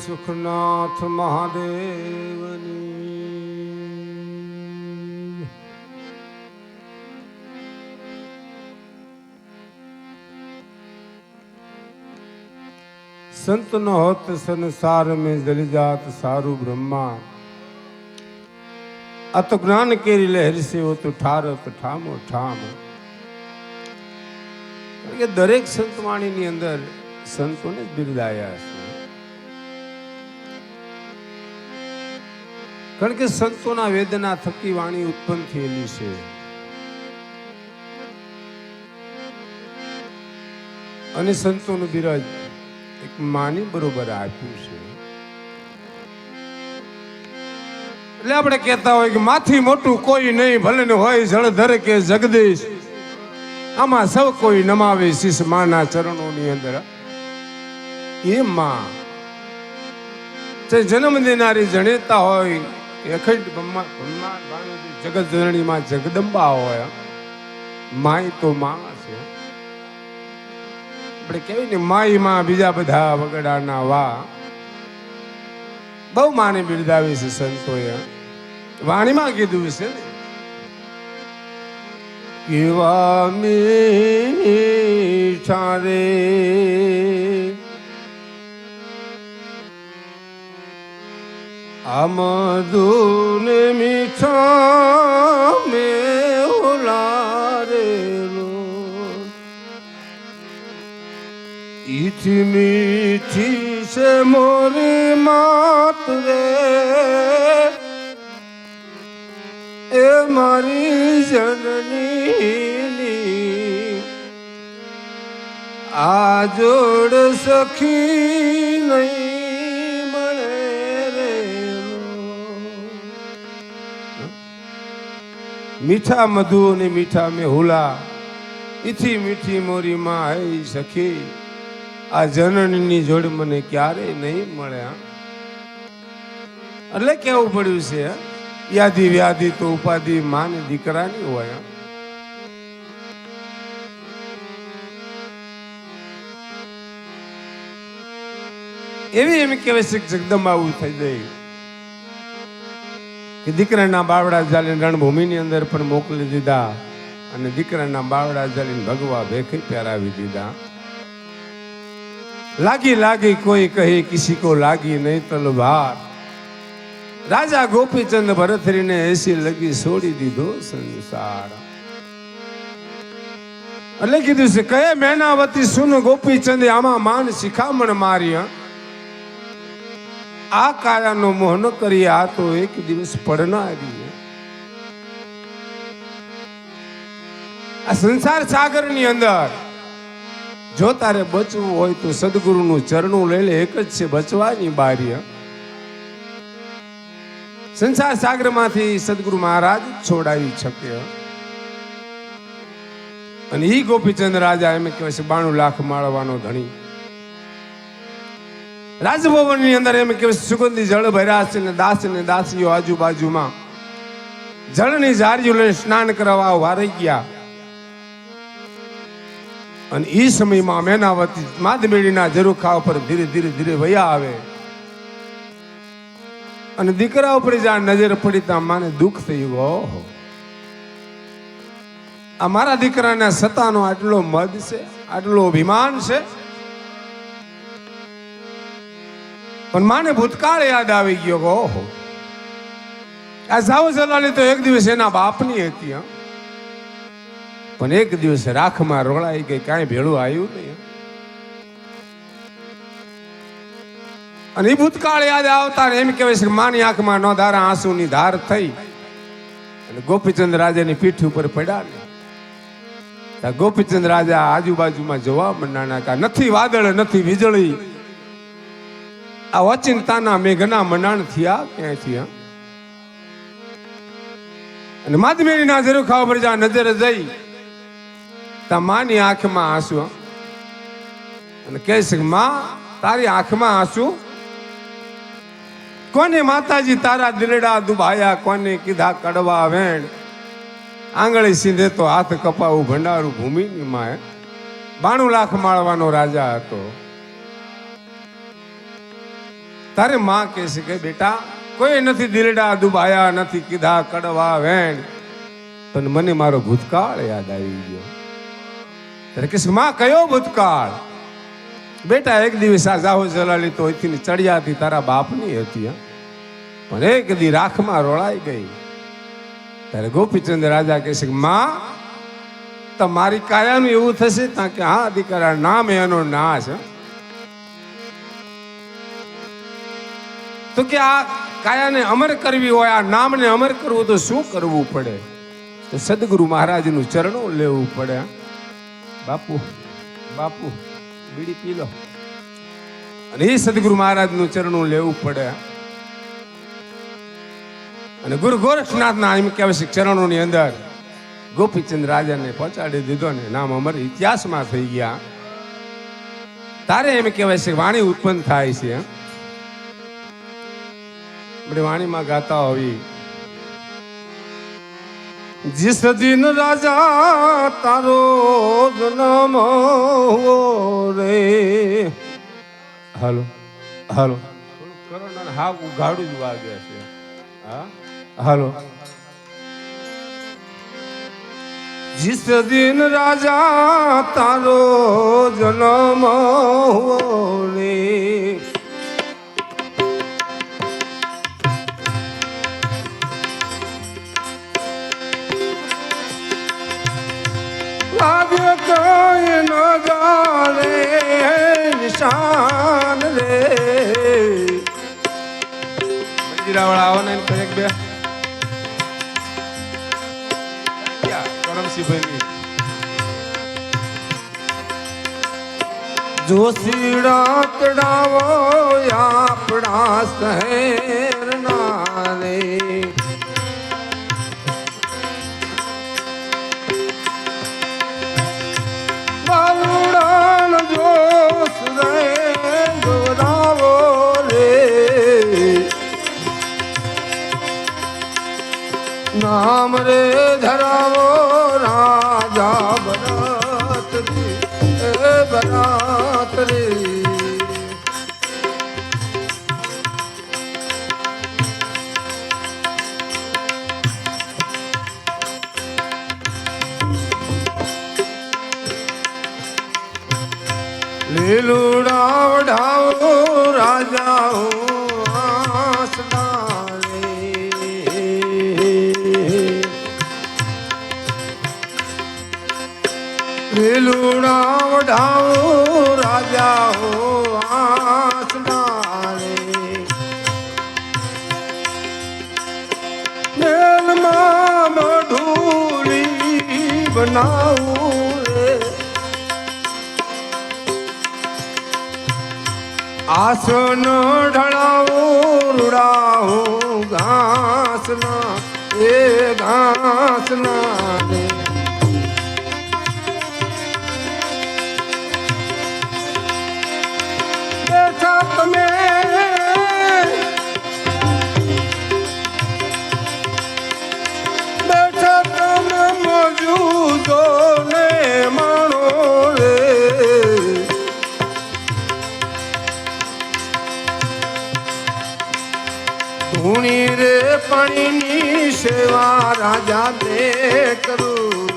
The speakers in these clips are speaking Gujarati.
સુખનાથ મહાદેવની સંત નો હોત સંસાર મેં જલિજાત સારું બ્રહ્મા અત જ્ઞાન કેરી લહેર સેવો તો ઠારો તો ઠામો ઠામ કારણ કે દરેક સંતવાણીની અંદર સંતોને બિરદાયા છે કારણ કે સંતોના વેદના થકી વાણી ઉત્પન્ન થયેલી છે. અને સંતોનું બિરાજ એક માની બરોબર આપ્યું છે. એટલે આપણે કહેતા હોય કે માથી મોટું કોઈ નહીં, ભલે ને હોય જળધર કે જગદીશ. આમાં સૌ કોઈ નમાવે શીશ માના ચરણોની અંદર. એ માં. જન્મ દેનારી જણેતા હોય અખંડ બ્રહ્મા બ્રહ્મા જગત જનનીમાં જગદંબા હોય. માય તો માં છે. આપણે કેવી ને માયમાં બીજા બધા વગડાના વા. બહુ માને બિરદાવી છે સંતોએ. વાણીમાં કીધું છે ને, કેવા મીઠા રે આમદુન મીઠા મે ઓલારેલો ઈથી મીઠી છે મોરી માત રે. એ મારી જનની આ જોડ સખી નહીં. મીઠા મધુ ને મીઠા મેં હુલા ઈથી મીઠી મોરી માં હે સખી. આ જનનની જોડ મને ક્યારે નહીં મળે એટલે કેવું પડ્યું છે યાદી વ્યાધિ તો ઉપાધિ માને દીકરાની હોય એવી એમ કહેવાય છે જગદંબા આવું થઈ જાય. કે દીકરાના બાવડા જાલીને રણભૂમિની અંદર પણ મોકલી દીધા અને દીકરાના બાવડા જાલીને ભગવા ભેખી પહેરાવી દીધા. લાગી લાગી કોઈ કહે, કિસી કો લાગી નહીં તલવાર. રાજા ગોપીચંદ ભરતરીને એસી લગી છોડી દીધો સંસાર. એટલે કીધું છે, કહે, મેનાવતી સુન ગોપીચંદ આમાં માન શિખામણ મારી? આ કાયાનો મોહ ન કરી આ તો એક દિવસ પડનારી હં. આ સંસાર સાગરની અંદર જો તારે બચવું હોય તો સદગુરુનું ચરણું લઈ લે, એક જ છે બચવાની બારી. સંસાર સાગરમાંથી સદગુરુ મહારાજ છોડાવી શકે અને ઈ ગોપીચંદ રાજા એમ કહેવાય છે, બાણું લાખ માળવાનો ધણી રાજભવનની અંદર એમ કે સુગંધી જળ ભર્યા છે ને દાસ ને દાસીઓ આજુબાજુમાં જળની જારીઓ લઈને સ્નાન કરવા વારી ગયા. અને એ સમયમાં મેનાવતી માધમેડીના ઝરૂખા ઉપર ધીરે ધીરે ધીરે વયા આવે. અને દીકરા ઉપર જ્યાં નજર પડી ત્યાં માને દુઃખ થયું, ઓહો. આ મારા દીકરાના સતાનો આટલો મદ છે, આટલો અભિમાન છે પણ માને ભૂતકાળ યાદ આવી ગયો ઓહો. આ સાવ જલાલી તો એક દિવસ એના બાપની હતી. પણ એક દિવસ રાખમાં રોળાઈ ગઈ, કાંઈ ભેળું આવ્યું નહીં અને એ ભૂતકાળ યાદ આવતા એમ કહેવાય છે માની આંખમાં નો ધારા, આંસુની ધાર થઈ. અને ગોપીચંદ રાજાની પીઠ ઉપર પડ્યા ને. ગોપીચંદ રાજા આજુબાજુમાં જોવા મંડાણા નથી વાદળ, નથી વીજળી. આ અચિંતાના મેઘના મંડાણ થયા ક્યાં થયા? અને માધમેરીના જરૂર ખાવા પર જા, નજર જઈ. તા માની આંખમાં આંસુ અને કહે છે માં, તારી આંખમાં આંસુ? કોને માતાજી તારા દિલડા દુભાયા? કોને કીધા કડવા વેણ? આંગળી સીધે તો હાથ કપાવું ભંડારું ભૂમિની માં બાણું લાખ માળવાનો રાજા હતો. તારે માં કહે છે કે બેટા કોઈ નથી દિલડા દુબાયા નથી કીધા કડવા વેણ પણ મને મારો ભૂતકાળ યાદ આવી ગયો ત્યારે કે છે, માં કયો ભૂતકાળ બેટા એક દિવસ આ જાહો જલાલી તો અહીંથી ચડિયાતી તારા બાપની હતી. પણ એક દી રાખમાં રોળાઈ ગઈ ત્યારે ગોપીચંદ રાજા કહે છે માં તમારી કાયાનું એવું થશે ત્યાં કે હા દીકરા નામ એનો નાશ હં. તો કે આ કાયાને અમર કરવી હોય, આ નામને અમર કરવું તો શું કરવું પડે? તો સદગુરુ મહારાજનું ચરણો લેવું પડે. બાપુ બાપુ, બીડી પી લો. અને એ સદગુરુ મહારાજનું ચરણો લેવું પડે. અને ગુરુ ગોરખનાથના એમ કહેવાય છે ચરણોની અંદર ગોપીચંદ રાજાને પહોંચાડી દીધો ને નામ અમર ઇતિહાસમાં થઈ ગયા. તારે એમ કહેવાય છે વાણી ઉત્પન્ન થાય છે. આપણે વાણીમાં ગાતા હોવી जिस दिन राजा तारो जन्म हो रे હાલો હાલો કરો ને હા ઉઘાડું જ વાગે છે હા હાલો जिस दिन राजा तारो जन्म हो रे કઈ ન જાણે નિશાન રે મંજીરાવાળા આવો ને એક બે ક્યાં? જોશીડા તડાવો આપણા શહેર ના નામ રે ધરાવો રાજા બરાત રે બરાત રે. લીલુડા વઢાવો રાજાઓ આસના લીલુડા વઢાવો રાજાઓ આસના રે મેલમાં મઢુરી બનાવું આસન ઢળાવો રૂડાવો ઘાસના એ ઘાસના સેવા રાજા દે કરું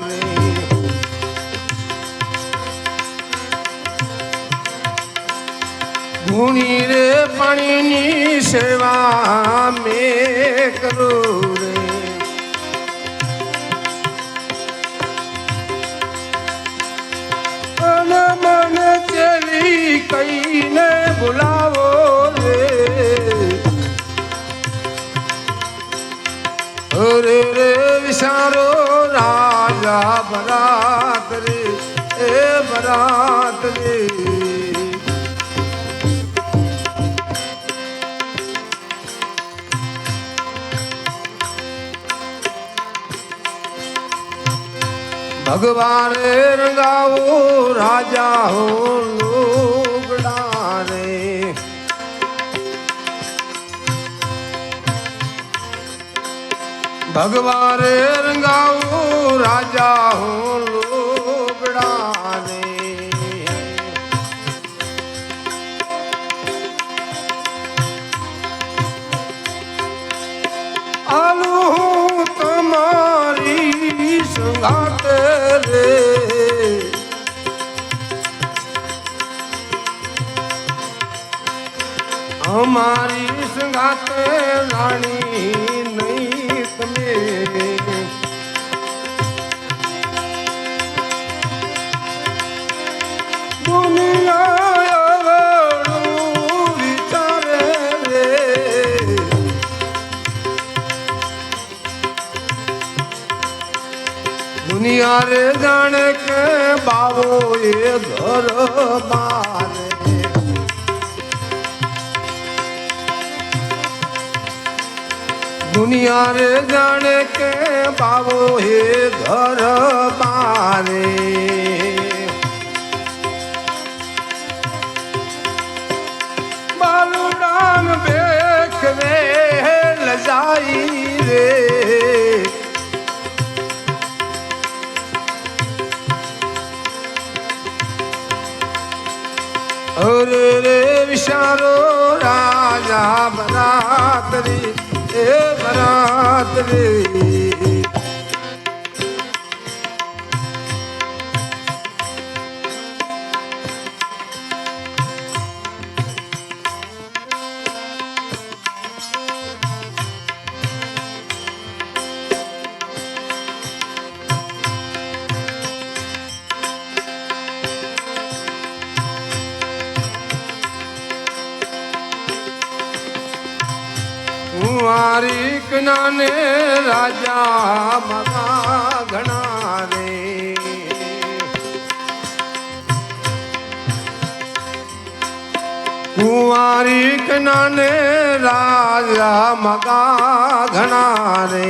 ગુણી રે પાણીની સેવા મેં કરું ભગવાન રંગાવો રાજા હો લોગડા રે ભગવાન રંગાવો રાજા હો અમારી સંગાતે રાણી એ ઘર બારે દુનિયા રે જાણે કે બાવો હે ઘર બારે. કુંવારી કનાને રાજા મગા ઘણા રે કુંવારી કનાને રાજા મગા ઘણા રે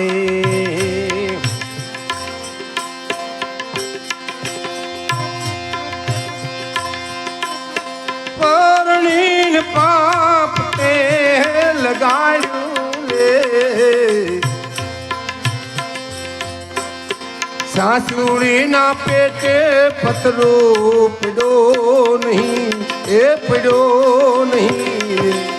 પરણીને પાપ તે લગાડ્યું સાસુડીના પેટે પથરો પડ્યો નહીં એ પડ્યો નહીં.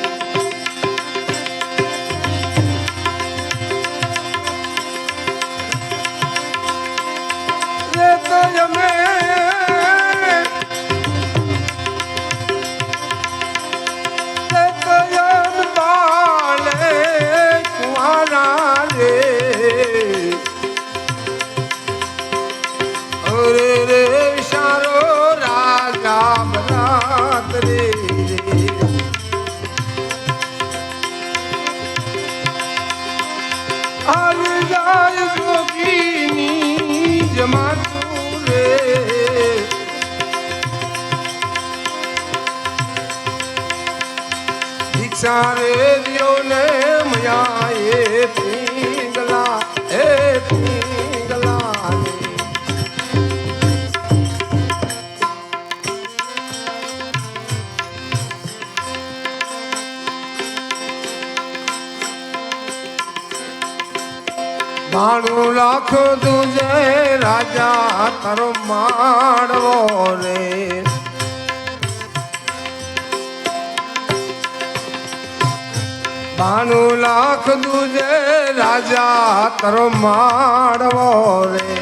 દીક્ષા રે દિયો ને મયા એ પીંગલા એ પીંગલા ભાણું લાખ તુજે રાજા તારો માડવો રે. બાણું લાખ દુજે રાજા તરો માડવો રે.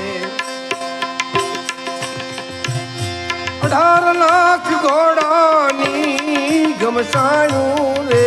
અઢાર લાખ ઘોડાની ગમસાયું રે.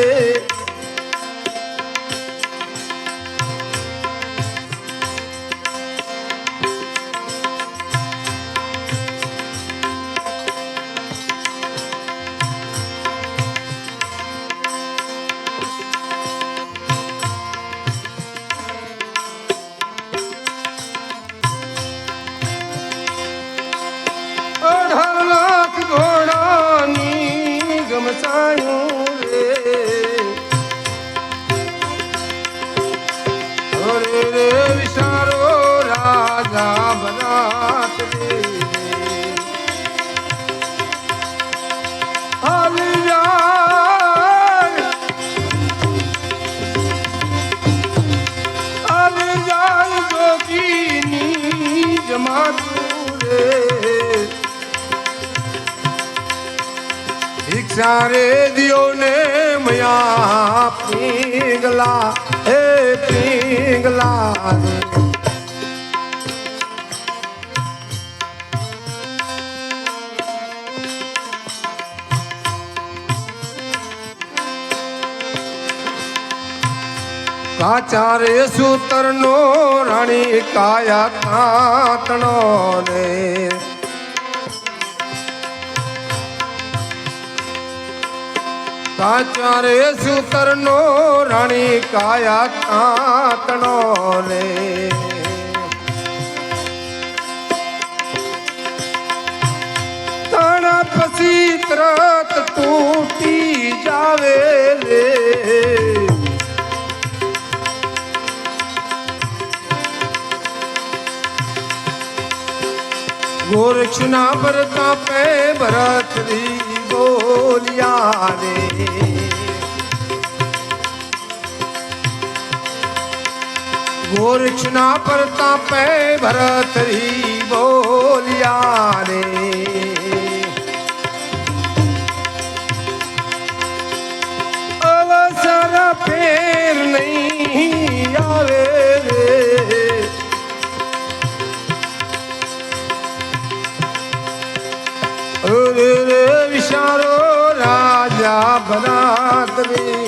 જોગીની જમાતું રે ભિક્ષા રે દિયો ને મયા પીંગલા હે પીંગલા કાચા રે સૂતરનો રાણી કાયા તાતણો ને કાચા રે સૂતરનો રાણી કાયા તાતણો ને તાણા પછી તરત તૂટી જાવે રે. ગોરક્ષના ભરતા પે ભરતરી બોલિયા રે ગોરક્ષના ભરતા પે ભરતરી બોલિયા રે અવસર ફેર નહીં આવે રાજા